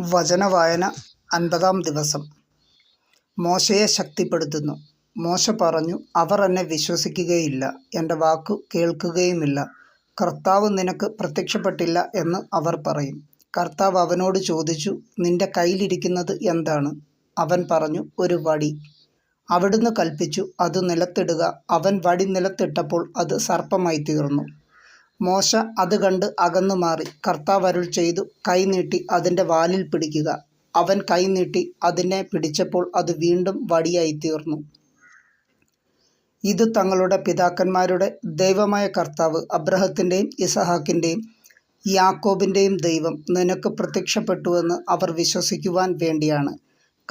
വചനവായന അൻപതാം ദിവസം. മോശയെ ശക്തിപ്പെടുത്തുന്നു. മോശ പറഞ്ഞു അവർ എന്നെ വിശ്വസിക്കുകയില്ല. എന്റെ വാക്കു കേൾക്കുകയുമില്ല. കർത്താവ് നിനക്ക് പ്രത്യക്ഷപ്പെട്ടില്ല എന്ന് അവർ പറയും. കർത്താവ് അവനോട് ചോദിച്ചു നിന്റെ കയ്യിലിരിക്കുന്നത് എന്താണ്? അവൻ പറഞ്ഞു ഒരു വടി. അവിടുന്ന് കൽപ്പിച്ചു അത് നിലത്തിടുക. അവൻ വടി നിലത്തിട്ടപ്പോൾ അത് സർപ്പമായി തീർന്നു മോശ അത് കണ്ട് അകന്നു മാറി. കർത്താവ് അരുൾ ചെയ്തു കൈ നീട്ടി അതിന്റെ വാലിൽ പിടിക്കുക. അവൻ കൈ നീട്ടി അതിനെ പിടിച്ചപ്പോൾ അത് വീണ്ടും വടിയായി തീർന്നു. ഇത് തങ്ങളുടെ പിതാക്കന്മാരുടെ ദൈവമായ കർത്താവ് അബ്രഹത്തിന്റെയും ഇസഹാക്കിന്റെയും യാക്കോബിന്റെയും ദൈവം നിനക്ക് പ്രത്യക്ഷപ്പെട്ടുവെന്ന് അവർ വിശ്വസിക്കുവാൻ വേണ്ടിയാണ്.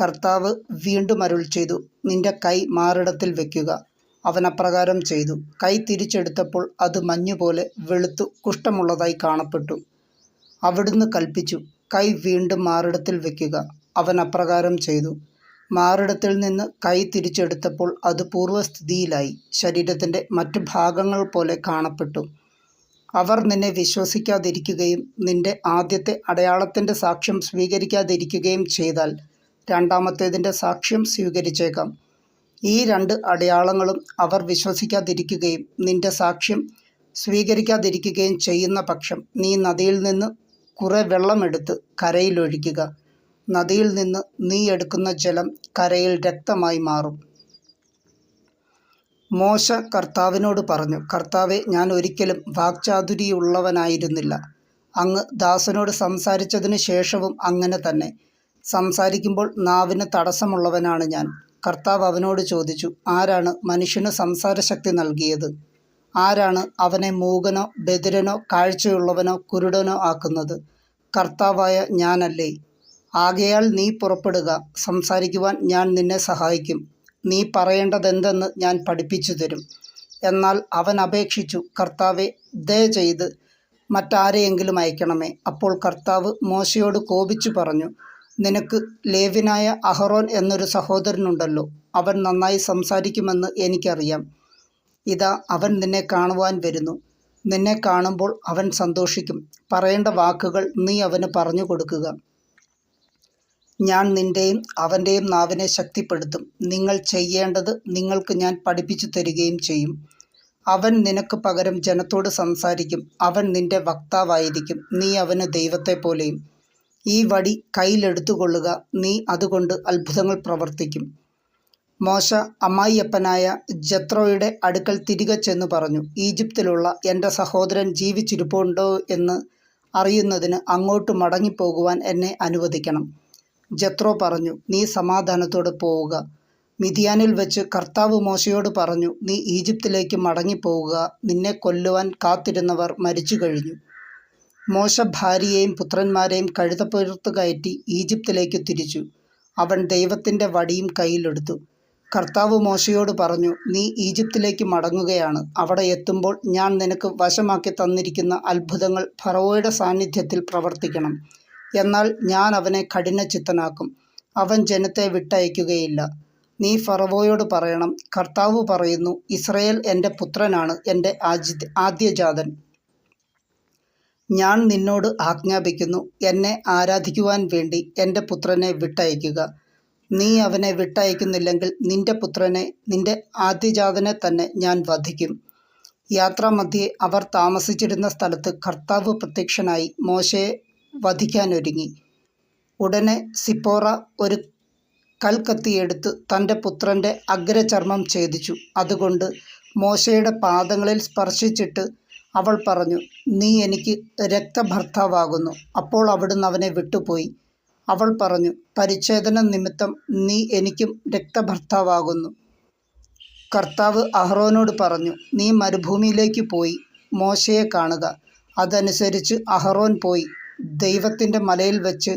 കർത്താവ് വീണ്ടും അരുൾ ചെയ്തു നിന്റെ കൈ മാറിടത്തിൽ വയ്ക്കുക അവൻ അപ്രകാരം ചെയ്തു. കൈ തിരിച്ചെടുത്തപ്പോൾ അത് മഞ്ഞുപോലെ വെളുത്തു കുഷ്ഠമുള്ളതായി കാണപ്പെട്ടു. അവിടുന്ന് കൽപ്പിച്ചു കൈ വീണ്ടും മാറിടത്തിൽ വയ്ക്കുക അവൻ അപ്രകാരം ചെയ്തു. മാറിടത്തിൽ നിന്ന് കൈ തിരിച്ചെടുത്തപ്പോൾ അത് പൂർവസ്ഥിതിയിലായി ശരീരത്തിന്റെ മറ്റു ഭാഗങ്ങൾ പോലെ കാണപ്പെട്ടു. അവർ നിന്നെ വിശ്വസിക്കാതിരിക്കുകയും നിന്റെ ആദ്യത്തെ അടയാളത്തിന്റെ സാക്ഷ്യം സ്വീകരിക്കാതിരിക്കുകയും ചെയ്താൽ രണ്ടാമത്തേതിന്റെ സാക്ഷ്യം സ്വീകരിച്ചേക്കാം. ഈ രണ്ട് അടയാളങ്ങളും അവർ വിശ്വസിക്കാതിരിക്കുകയും നിന്റെ സാക്ഷ്യം സ്വീകരിക്കാതിരിക്കുകയും ചെയ്യുന്ന പക്ഷം നീ നദിയിൽ നിന്ന് കുറെ വെള്ളമെടുത്ത് കരയിലൊഴിക്കുക. നദിയിൽ നിന്ന് നീ എടുക്കുന്ന ജലം കരയിൽ രക്തമായി മാറും. മോശ കർത്താവിനോട് പറഞ്ഞു കർത്താവെ ഞാൻ ഒരിക്കലും വാക്ചാതുരിയുള്ളവനായിരുന്നില്ല. അങ്ങ് ദാസനോട് സംസാരിച്ചതിന് ശേഷവും അങ്ങനെ തന്നെ. സംസാരിക്കുമ്പോൾ നാവിന് തടസ്സമുള്ളവനാണ് ഞാൻ. കർത്താവ് അവനോട് ചോദിച്ചു ആരാണ് മനുഷ്യന് സംസാരശക്തി നൽകിയത്? ആരാണ് അവനെ മൂകനോ ബദിരനോ കാഴ്ചയുള്ളവനോ കുരുടനോ ആക്കുന്നത്? കർത്താവായ ഞാനല്ലേ. ആകയാൽ നീ പുറപ്പെടുക. സംസാരിക്കുവാൻ ഞാൻ നിന്നെ സഹായിക്കും. നീ പറയേണ്ടതെന്തെന്ന് ഞാൻ പഠിപ്പിച്ചു തരും. എന്നാൽ അവൻ അപേക്ഷിച്ചു കർത്താവെ ദയ ചെയ്ത് മറ്റാരെയെങ്കിലും അയക്കണമേ. അപ്പോൾ കർത്താവ് മോശയോട് കോപിച്ചു പറഞ്ഞു നിനക്ക് ലേവിനായ അഹറോൻ എന്നൊരു സഹോദരനുണ്ടല്ലോ. അവൻ നന്നായി സംസാരിക്കുമെന്ന് എനിക്കറിയാം. ഇതാ അവൻ നിന്നെ കാണുവാൻ വരുന്നു. നിന്നെ കാണുമ്പോൾ അവൻ സന്തോഷിക്കും. പറയേണ്ട വാക്കുകൾ നീ അവന് പറഞ്ഞു കൊടുക്കുക. ഞാൻ നിന്റെയും അവന്റെയും നാവിനെ ശക്തിപ്പെടുത്തും. നിങ്ങൾ ചെയ്യേണ്ടത് നിങ്ങൾക്ക് ഞാൻ പഠിപ്പിച്ചു തരികയും ചെയ്യും. അവൻ നിനക്ക് പകരം ജനത്തോട് സംസാരിക്കും. അവൻ നിന്റെ വക്താവായിരിക്കും. നീ അവന് ദൈവത്തെ പോലെയും ഈ വടി കയ്യിലെടുത്തുകൊള്ളുക. നീ അതുകൊണ്ട് അത്ഭുതങ്ങൾ പ്രവർത്തിക്കും. മോശ അമ്മായിയപ്പനായ ജത്രോയുടെ അടുക്കൽ തിരികെ ചെന്ന് പറഞ്ഞു ഈജിപ്തിലുള്ള എന്റെ സഹോദരൻ ജീവിച്ചിരിപ്പുണ്ടോ എന്ന് അറിയുന്നതിന് അങ്ങോട്ട് മടങ്ങിപ്പോകുവാൻ എന്നെ അനുവദിക്കണം. ജത്രോ പറഞ്ഞു നീ സമാധാനത്തോടെ പോവുക. മിതിയാനിൽ വെച്ച് കർത്താവ് മോശയോട് പറഞ്ഞു നീ ഈജിപ്തിലേക്ക് മടങ്ങിപ്പോവുക. നിന്നെ കൊല്ലുവാൻ കാത്തിരുന്നവർ മരിച്ചു കഴിഞ്ഞു മോശ ഭാര്യയെയും പുത്രന്മാരെയും കഴുതപ്പുറത്ത് കയറ്റി ഈജിപ്തിലേക്ക് തിരിച്ചു. അവൻ ദൈവത്തിന്റെ വടിയും കയ്യിലെടുത്തു. കർത്താവ് മോശയോട് പറഞ്ഞു നീ ഈജിപ്തിലേക്ക് മടങ്ങുകയാണ്. അവിടെ എത്തുമ്പോൾ ഞാൻ നിനക്ക് വശമാക്കി തന്നിരിക്കുന്ന അത്ഭുതങ്ങൾ ഫറവോയുടെ സാന്നിധ്യത്തിൽ പ്രവർത്തിക്കണം. എന്നാൽ ഞാൻ അവനെ കഠിനചിത്തനാക്കും. അവൻ ജനത്തെ വിട്ടയക്കുകയില്ല. നീ ഫറവോയോട് പറയണം കർത്താവ് പറയുന്നു ഇസ്രയേൽ എന്റെ പുത്രനാണ് എന്റെ ആദ്യജാതൻ. ഞാൻ നിന്നോട് ആജ്ഞാപിക്കുന്നു. എന്നെ ആരാധിക്കുവാൻ വേണ്ടി എന്റെ പുത്രനെ വിട്ടയക്കുക. നീ അവനെ വിട്ടയക്കുന്നില്ലെങ്കിൽ നിന്റെ പുത്രനെ നിന്റെ ആദ്യജാതനെ തന്നെ ഞാൻ വധിക്കും. യാത്രാമധ്യേ അവർ താമസിച്ചിരുന്ന സ്ഥലത്ത് കർത്താവ് പ്രത്യക്ഷനായി മോശയെ വധിക്കാനൊരുങ്ങി. ഉടനെ സിപ്പോറ ഒരു കൽക്കത്തിയെടുത്ത് തന്റെ പുത്രന്റെ അഗ്രചർമ്മം ഛേദിച്ചു. അതുകൊണ്ട് മോശയുടെ പാദങ്ങളിൽ സ്പർശിച്ചിട്ട് അവൾ പറഞ്ഞു നീ എനിക്ക് രക്തഭർത്താവാകുന്നു. അപ്പോൾ അവിടുന്ന് അവനെ വിട്ടുപോയി. അവൾ പറഞ്ഞു പരിച്ഛേദന നിമിത്തം നീ എനിക്കും രക്തഭർത്താവാകുന്നു. കർത്താവ് അഹ്റോനോട് പറഞ്ഞു നീ മരുഭൂമിയിലേക്ക് പോയി മോശയെ കാണുക. അതനുസരിച്ച് അഹ്റോൻ പോയി ദൈവത്തിന്റെ മലയിൽ വെച്ച്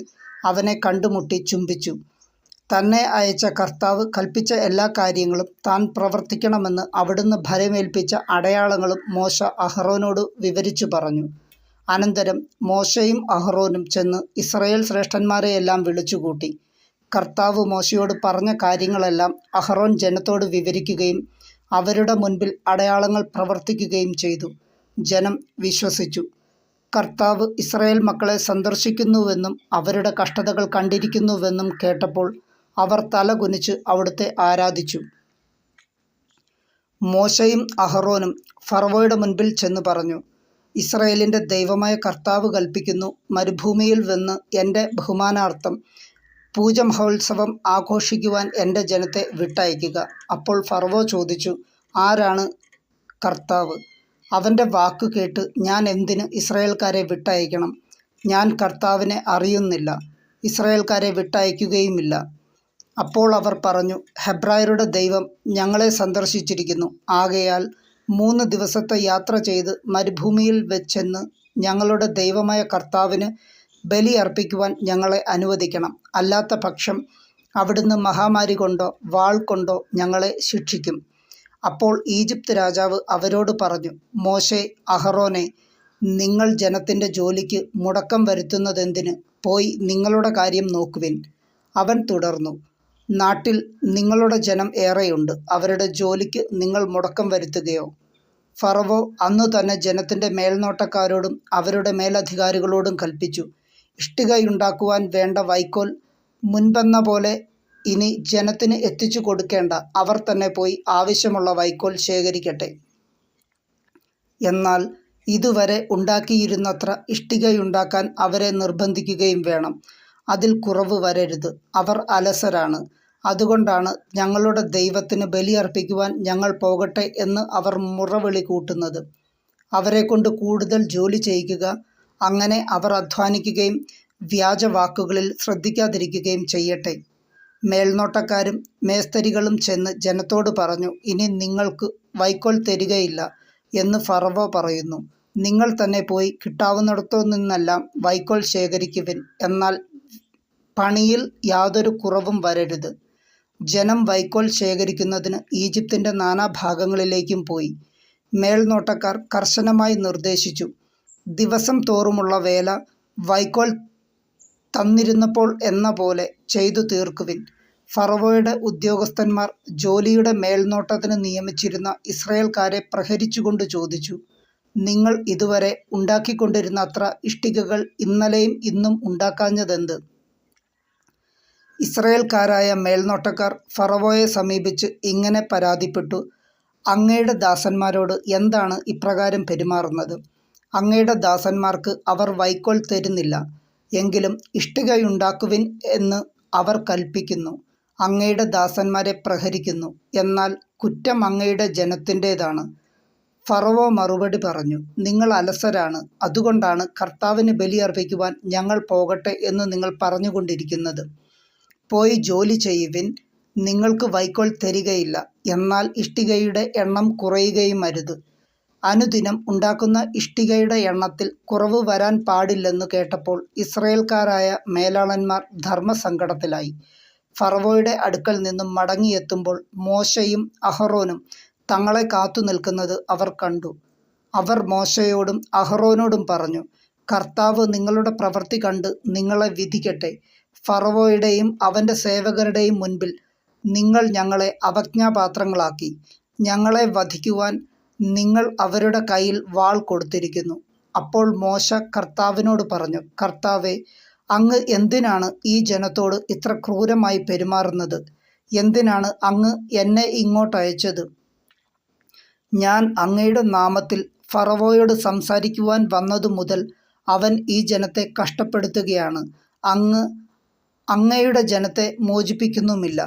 അവനെ കണ്ടുമുട്ടി ചുംബിച്ചു. തന്നെ അയച്ച കർത്താവ് കൽപ്പിച്ച എല്ലാ കാര്യങ്ങളും താൻ പ്രവർത്തിക്കണമെന്ന് അവിടുന്ന് ഭരമേൽപ്പിച്ച അടയാളങ്ങളും മോശ അഹ്റോനോട് വിവരിച്ചു പറഞ്ഞു. അനന്തരം മോശയും അഹ്റോനും ചെന്ന് ഇസ്രയേൽ ശ്രേഷ്ഠന്മാരെയെല്ലാം വിളിച്ചുകൂട്ടി. കർത്താവ് മോശയോട് പറഞ്ഞ കാര്യങ്ങളെല്ലാം അഹ്റോൻ ജനത്തോട് വിവരിക്കുകയും അവരുടെ മുൻപിൽ അടയാളങ്ങൾ പ്രവർത്തിക്കുകയും ചെയ്തു. ജനം വിശ്വസിച്ചു. കർത്താവ് ഇസ്രായേൽ മക്കളെ സന്ദർശിക്കുന്നുവെന്നും അവരുടെ കഷ്ടതകൾ കണ്ടിരിക്കുന്നുവെന്നും കേട്ടപ്പോൾ അവർ തലകുനിച്ച് അവിടുത്തെ ആരാധിച്ചു. മോശയും അഹ്റോനും ഫറവോയുടെ മുൻപിൽ ചെന്ന് പറഞ്ഞു ഇസ്രയേലിന്റെ ദൈവമായ കർത്താവ് കൽപ്പിക്കുന്നു മരുഭൂമിയിൽ വന്ന് എന്റെ ബഹുമാനാർത്ഥം പൂജ മഹോത്സവം ആഘോഷിക്കുവാൻ എന്റെ ജനത്തെ വിട്ടയക്കുക. അപ്പോൾ ഫറവോ ചോദിച്ചു ആരാണ് കർത്താവ്? അവന്റെ വാക്ക് കേട്ട് ഞാൻ എന്തിന് ഇസ്രയേൽക്കാരെ വിട്ടയക്കണം? ഞാൻ കർത്താവിനെ അറിയുന്നില്ല ഇസ്രയേൽക്കാരെ വിട്ടയക്കുകയുമില്ല. അപ്പോൾ അവർ പറഞ്ഞു ഹെബ്രായരുടെ ദൈവം ഞങ്ങളെ സന്ദർശിച്ചിരിക്കുന്നു. ആകയാൽ മൂന്ന് ദിവസത്തെ യാത്ര ചെയ്ത് മരുഭൂമിയിൽ വെച്ചെന്ന് ഞങ്ങളുടെ ദൈവമായ കർത്താവിന് ബലി അർപ്പിക്കുവാൻ ഞങ്ങളെ അനുവദിക്കണം. അല്ലാത്ത പക്ഷം അവിടുന്ന് മഹാമാരി കൊണ്ടോ വാൾ കൊണ്ടോ ഞങ്ങളെ ശിക്ഷിക്കും. അപ്പോൾ ഈജിപ്ത് രാജാവ് അവരോട് പറഞ്ഞു മോശെ അഹറോനെ നിങ്ങൾ ജനത്തിന്റെ ജോലിക്ക് മുടക്കം വരുത്തുന്നതെന്തിന്? പോയി നിങ്ങളുടെ കാര്യം നോക്കുവിൻ. അവൻ തുടർന്നു നാട്ടിൽ നിങ്ങളുടെ ജനം ഏറെയുണ്ട്. അവരുടെ ജോലിക്ക് നിങ്ങൾ മുടക്കം വരുത്തുകയോ. ഫറവോ അന്നു തന്നെ ജനത്തിന്റെ മേൽനോട്ടക്കാരോടും അവരുടെ മേലധികാരികളോടും കൽപ്പിച്ചു. ഇഷ്ടികയുണ്ടാക്കുവാൻ വേണ്ട വൈക്കോൽ മുൻപെന്ന പോലെ ഇനി ജനത്തിന് എത്തിച്ചു കൊടുക്കേണ്ട. അവർ തന്നെ പോയി ആവശ്യമുള്ള വൈക്കോൽ ശേഖരിക്കട്ടെ. എന്നാൽ ഇതുവരെ ഉണ്ടാക്കിയിരുന്നത്ര ഇഷ്ടികയുണ്ടാക്കാൻ അവരെ നിർബന്ധിക്കുകയും വേണം. അതിൽ കുറവ് വരരുത്. അവർ അലസരാണ്. അതുകൊണ്ടാണ് ഞങ്ങളുടെ ദൈവത്തിന് ബലിയർപ്പിക്കുവാൻ ഞങ്ങൾ പോകട്ടെ എന്ന് അവർ മുറവിളി കൂട്ടുന്നത്. അവരെക്കൊണ്ട് കൂടുതൽ ജോലി ചെയ്യിക്കുക അങ്ങനെ അവർ അധ്വാനിക്കുകയും വ്യാജവാക്കുകളിൽ ശ്രദ്ധിക്കാതിരിക്കുകയും ചെയ്യട്ടെ. മേൽനോട്ടക്കാരും മേസ്തരികളും ചെന്ന് ജനത്തോട് പറഞ്ഞു ഇനി നിങ്ങൾക്ക് വൈക്കോൽ തരികയില്ല എന്ന് ഫറവോ പറയുന്നു. നിങ്ങൾ തന്നെ പോയി കിട്ടാവുന്നിടത്തു നിന്നെല്ലാം വൈക്കോൽ ശേഖരിക്കുവിൻ എന്നാൽ പണിയിൽ യാതൊരു കുറവും വരരുത്. ജനം വൈക്കോൽ ശേഖരിക്കുന്നതിന് ഈജിപ്തിന്റെ നാനാഭാഗങ്ങളിലേക്കും പോയി. മേൽനോട്ടക്കാർ കർശനമായി നിർദ്ദേശിച്ചു. ദിവസം തോറുമുള്ള വേല വൈക്കോൽ തന്നിരുന്നപ്പോൾ എന്ന പോലെ ചെയ്തു തീർക്കുവിൻ. ഫറവോയുടെ ഉദ്യോഗസ്ഥന്മാർ ജോലിയുടെ മേൽനോട്ടത്തിന് നിയമിച്ചിരുന്ന ഇസ്രയേൽക്കാരെ പ്രഹരിച്ചുകൊണ്ട് ചോദിച്ചു നിങ്ങൾ ഇതുവരെ ഉണ്ടാക്കിക്കൊണ്ടിരുന്ന അത്ര ഇഷ്ടികകൾ ഇന്നലെയും ഇന്നും ഉണ്ടാക്കാഞ്ഞതെന്ത്? ഇസ്രായേൽക്കാരായ മേൽനോട്ടക്കാർ ഫറവോയെ സമീപിച്ച് ഇങ്ങനെ പരാതിപ്പെട്ടു. അങ്ങയുടെ ദാസന്മാരോട് എന്താണ് ഇപ്രകാരം പെരുമാറുന്നത്? അങ്ങയുടെ ദാസന്മാർക്ക് അവർ വൈക്കോൽ തരുന്നില്ല. എങ്കിലും ഇഷ്ടികയുണ്ടാക്കുവിൻ എന്ന് അവർ കൽപ്പിക്കുന്നു. അങ്ങയുടെ ദാസന്മാരെ പ്രഹരിക്കുന്നു. എന്നാൽ കുറ്റം അങ്ങയുടെ ജനത്തിന്റേതാണ്. ഫറവോ മറുപടി പറഞ്ഞു നിങ്ങൾ അലസരാണ്. അതുകൊണ്ടാണ് കർത്താവിന് ബലിയർപ്പിക്കുവാൻ ഞങ്ങൾ പോകട്ടെ എന്ന് നിങ്ങൾ പറഞ്ഞുകൊണ്ടിരിക്കുന്നത്. പോയി ജോലി ചെയ്യുവിൻ. നിങ്ങൾക്ക് വൈക്കോൽ തരികയില്ല. എന്നാൽ ഇഷ്ടികയുടെ എണ്ണം കുറയുകയും അരുത് അനുദിനം ഉണ്ടാക്കുന്ന ഇഷ്ടികയുടെ എണ്ണത്തിൽ കുറവ് വരാൻ പാടില്ലെന്നു കേട്ടപ്പോൾ ഇസ്രയേൽക്കാരായ മേലാളന്മാർ ധർമ്മസങ്കടത്തിലായി. ഫറവോയുടെ അടുക്കൽ നിന്നും മടങ്ങിയെത്തുമ്പോൾ മോശയും അഹറോനും തങ്ങളെ കാത്തു നിൽക്കുന്നത് അവർ കണ്ടു. അവർ മോശയോടും അഹറോനോടും പറഞ്ഞു കർത്താവ് നിങ്ങളുടെ പ്രവൃത്തി കണ്ട് നിങ്ങളെ വിധിക്കട്ടെ. ഫറവോയുടെയും അവന്റെ സേവകരുടെയും മുൻപിൽ നിങ്ങൾ ഞങ്ങളെ അവജ്ഞാപാത്രങ്ങളാക്കി ഞങ്ങളെ വധിക്കുവാൻ നിങ്ങൾ അവരുടെ കയ്യിൽ വാൾ കൊടുത്തിരിക്കുന്നു. അപ്പോൾ മോശ കർത്താവിനോട് പറഞ്ഞു കർത്താവെ അങ്ങ് എന്തിനാണ് ഈ ജനത്തോട് ഇത്ര ക്രൂരമായി പെരുമാറുന്നത്? എന്തിനാണ് അങ്ങ് എന്നെ ഇങ്ങോട്ട് അയച്ചത്? ഞാൻ അങ്ങയുടെ നാമത്തിൽ ഫറവോയോട് സംസാരിക്കുവാൻ വന്നതു മുതൽ അവൻ ഈ ജനത്തെ കഷ്ടപ്പെടുത്തുകയാണ്. അങ്ങ് അങ്ങയുടെ ജനത്തെ മോചിപ്പിക്കുന്നുമില്ല.